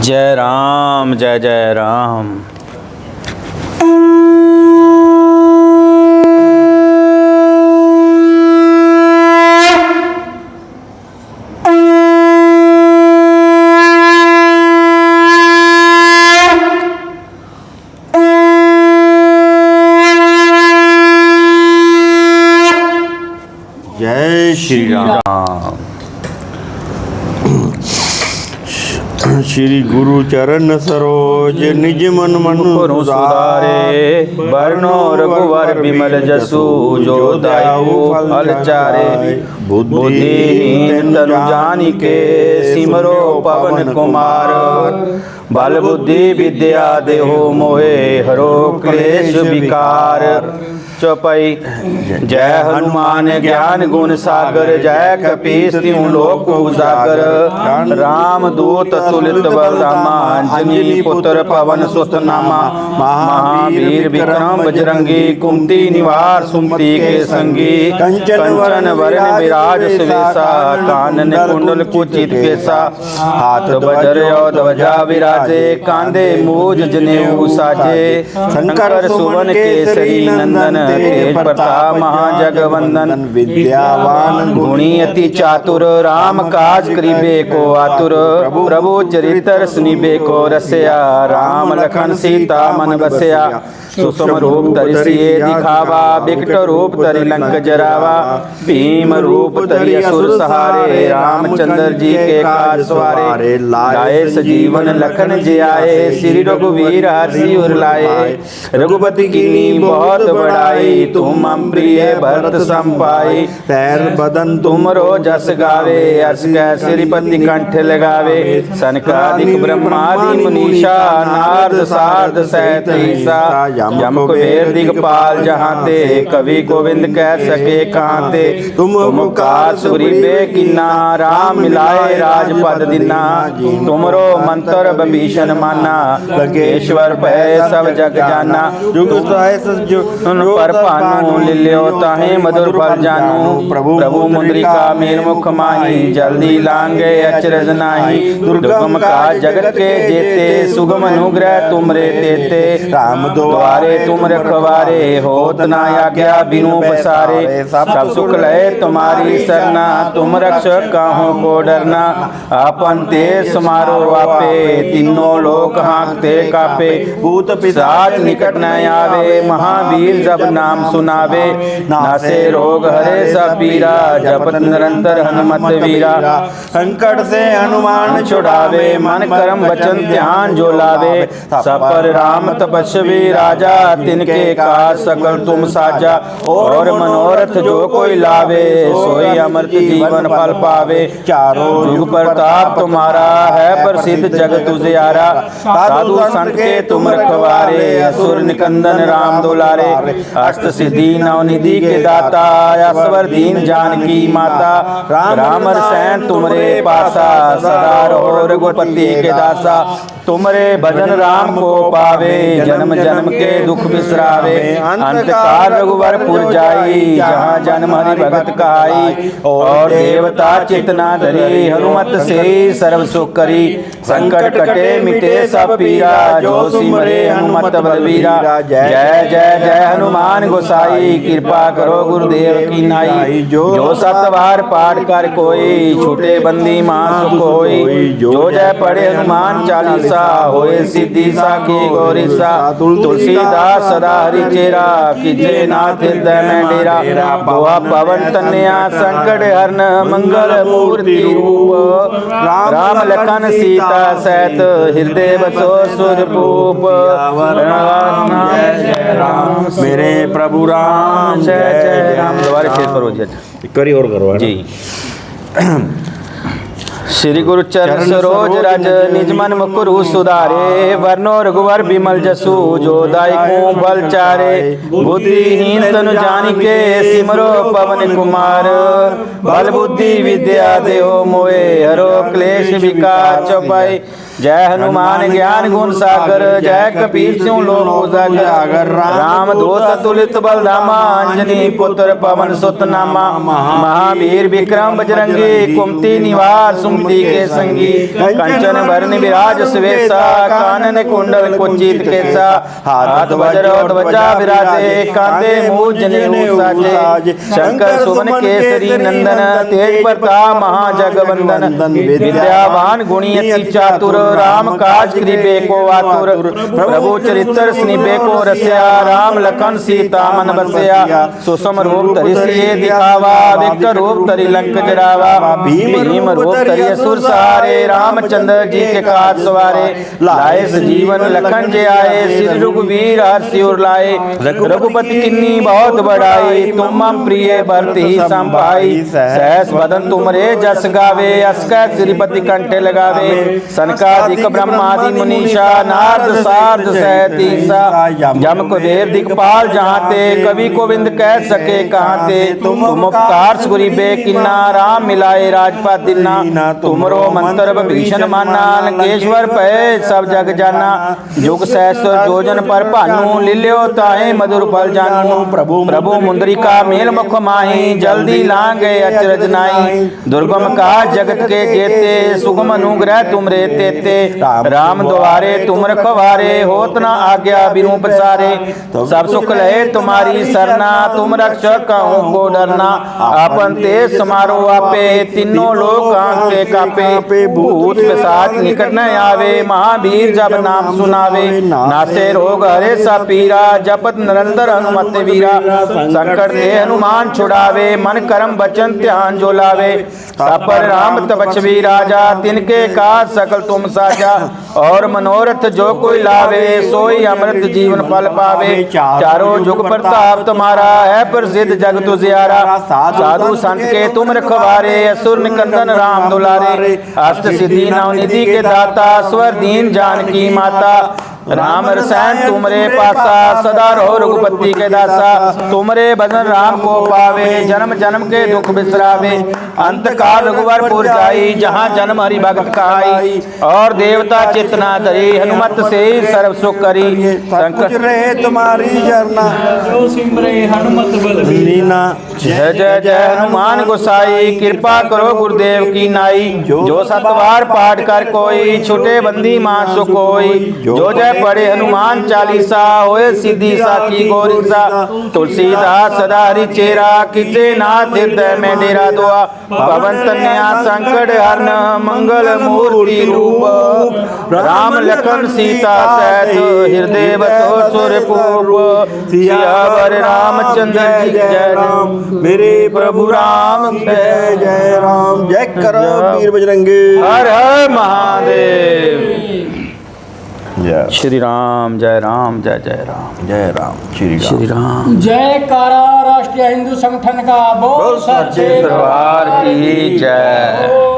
जय राम जय जय राम। जय श्री राम। श्री गुरु चरण सरोज निज मन मन गुरु सुधारे वर्णो रघुवर विमल जसु जो दायु फल चारे। तनु जानिके सिमरो पवन कुमार। बल बुद्धि विद्या देहो मोहे हरो क्लेश विकार। चौपाई। जय हनुमान ज्ञान गुण सागर जय कपीस तिहु लोक उजागर। राम दूत तुलित बलरामा अंजनी पुत्र पवन सुत नामा महावीर विक्रम बजरंगी कुमति निवार सुमति के संगी। कंचन वरण विराज सुवेशा कानन कुंडल कुचित केसा हाथ बजर और ध्वजा विराजे कांधे मूज जनेऊ साजे। शंकर सुवन केसरी नंदन। तेज प्रताप महाजगवंदन विद्यावान गुणी अति चातुर राम काज करीबे को आतुर प्रभु चरित्र सुनिबे को रसया राम लखन सीता मन बसया सुषम रूप तरि सिए दिखावा बिकट रूप तरि लंक जरावा भीम रूप तरि असुर सहारे रामचंद्र जी के काज सवारे लाए सजीवन लखन जियाए श्री रघुवीर हर्षि उर लाए रघुपति कीनी बहुत बड़ाई तुम हम प्रिय भरत संपाई पैर बदन तुमरो जस गावे यश कै श्रीपति कंठ लगावे सनकादिक ब्रह्मादि मुनीषा नारद सारद सहित ईसा यम कुबेर दिगपाल जहाते कवि गोविंद कह सके कांते तुम मुखार सुग्रीवे किन्ना राम मिलाए राजपद दिना तुमरो मंत्र विभीषण माना लंकेश्वर भय सब जग जाना जुग सहस जो सुन पर पानु लिल्यो ताहे मधुर फल जानू प्रभु प्रभु मुद्रिका मेर मुख माही जल्दी लांगे अचरज नाही दुर्गम का जगत के जेते सुगम अनुग्रह तुमरे तेते राम द्वारे तुम रखवारे होत ना आज्ञा बिनु पसारे। सब सुख लय तुम्हारी सरना तुम रक्षक काहू को डरना। अपन ते समारो आपे। तीनों लोक हाँकते कापे। भूत पिशाच निकट न आवे। महावीर जब नाम सुनावे। नासे रोग हरे सब पीरा। जपत निरंतर हनुमत वीरा संकट से हनुमान छुड़ावे। मन कर्म वचन ध्यान जो लावे। सपर राम तपस्वी राजा तिनके का सकल तुम साजा। और मनोरथ जो कोई लावे, सोई अमृत जीवन फल पावे। चारों युग प्रताप तुम्हारा है, प्रसिद्ध जग तुझियारा साधु संत के तुम रखवारे, असुर निकंदन राम दुलारे। अष्ट सिद्धि नवनिधि के दाता असवर दीन जानकी माता। राम रसैन तुमरे पासा, सदा रघुपति के दासा। तुमरे भजन राम को पावे जन्म जन्म के दुख बिसरावे। अंत काल रघुवर पुर जाई जहाँ जन्म हरि भगत काई। और देवता चेतना धरी हनुमत से सर्व सुख करी। संकट कटे मिटे सब पीरा। जो सिमरे हनुमत बलवीरा जय जय जय हनुमान गोसाई। कृपा करो गुरुदेव की नाई। जो सत बार पाठ कर कोई छूटे बंदी माँ सुख होई जो जय पढ़े हनुमान चालीसा होए सिद्धि साखी गौरीसा तुलसीदास सदा हरि चेरा कीजे नाथ हृदय में डेरा बोआ पवन तनया संकट हरन मंगल मूर्ति रूप राम लखन सीता सहित हृदय बसो सुरभूप जय राम मेरे प्रभु राम जय जय राम दोबारा शेर करो जी करी और करो जी श्री गुरु चरण सरोज रज निज मन मुकुरु सुधारे वर्णो रघुवर बिमल जसु जो दाई को बल चारे बुद्धिहीन तनु जानिके सिमरो पवन कुमार। बल बुद्धि विद्या देहो मोए हरो क्लेश विकार चौपाई। जय हनुमान ज्ञान गुण सागर जय कपीर सिंह लोक उजागर राम दूत तुलित बलधामा अंजनी पुत्र पवन सुत नामा महावीर विक्रम बजरंगी कुमति निवार सुमति के संगी। कंचन वरण विराज सुवेशा कानन कुंडल कुचित केसा। हाथ वज्र ध्वजा विराजे कांधे मूज जनेऊ साजे। शंकर सुवन केसरी नंदन तेज प्रताप महाजगवंदन। विद्यावान गुणी अति चातुर। राम काज कृपे को आतुर। प्रभु चरित्र स्निपे को रस्या। राम लखन सीता मन बसया। सुषम रूप धरि सिए दिखावा। विकट रूप धरि लंक जरावा। भीम रूप धरि असुर सहारे रामचंद्र जी के काज सवारे। लाए जीवन लखन जे आए। श्री रघुवीर उर लाए। रघुपति किन्नी बहुत बड़ाई। तुम मम प्रिय भरती संभाई। सहस बदन तुमरे जस गावे। अस्का श्रीपति कंठे लगावे। सनकादिक ब्रह्मादि मुनीषा नारद सारद सहतीसा जम कुबेर दिखपाल जहाँ ते कवि गोविंद कह सके कहाँ ते तुम उपकार सुरी बे किन्ना राम मिलाए राजपात दिना तुमरो मंत्र भीषण माना लंकेश्वर पै सब जग जाना जुग सहस्र जोजन पर भानु लील्यो ताहे मधुर फल जानू प्रभु प्रभु मुंदरिका मेल मुख माही जल्दी लांगे अचरज नाई दुर्गम का जगत के जेते सुगम अनुग्रह तुम रे तेते राम द्वारे तुम रखवारे होत न आज्ञा बिनु पसारे सब सुख लहे तुम्हारी सरना तुम रक्षक कहूँ को डरना आपन ते समारो आपे तीनों लोग कांपे कापे भूत पिशाच निकट न आवे महावीर जब नाम सुनावे नासे रोग हरे सा पीरा जपत निरंतर हनुमत वीरा संकट ते हनुमान छुड़ावे मन कर्म बचन ध्यान जो लावे सपर राम तपस्वी राजा तिनके काज सकल तुम साजा और मनोरथ जो कोई लावे, सोई अमृत जीवन फल पावे। चारों जुग प्रताप तुम्हारा है प्रसिद्ध जग तुझियारा साधु संत के तुम रखवारे, असुर निकंदन राम दुलारे। अष्ट सिद्धि नवनिधि के दाता, स्वर दीन जानकी माता। राम रसैन तुमरे पासा, सदा रहो रघुपति के दासा। तुमरे भजन राम को पावे, जन्म जन्म के दुख बिसरावे। अंत काल रघुवरपुर जाई जहाँ जन्म हरि भगत कहाई और देवता चेतना धरी हनुमत से ही सर्व सुख करी कुछ संकट रहे तुम्हारी चरना जो सिमरे हनुमत बल लीना जय जय जय हनुमान गोसाई कृपा करो गुरुदेव की नाई जो सतवार पाठ कर कोई छुटे बंदी माँ सो कोई जो जय पढ़े हनुमान चालीसा होए सिद्धि सा की गोरिसा तुलसीदास सदा हरि चेरा किसे नाथ हृदय में डेरा दुआ पवन तन्या संकट हरन मंगल मूर्ति रूप। राम लखन सीता सहित हृदय बसो सुर पूर्व सियावर रामचंद्र जय राम। मेरे प्रभु राम जय जय राम। जय करो वीर बजरंगी। हर हर महादेव। जय श्री राम जय राम जय जय राम जय राम श्री राम श्री राम जय कारा राष्ट्रीय हिंदू संगठन का बोल सच्चे सच्चे दरबार की जय बोल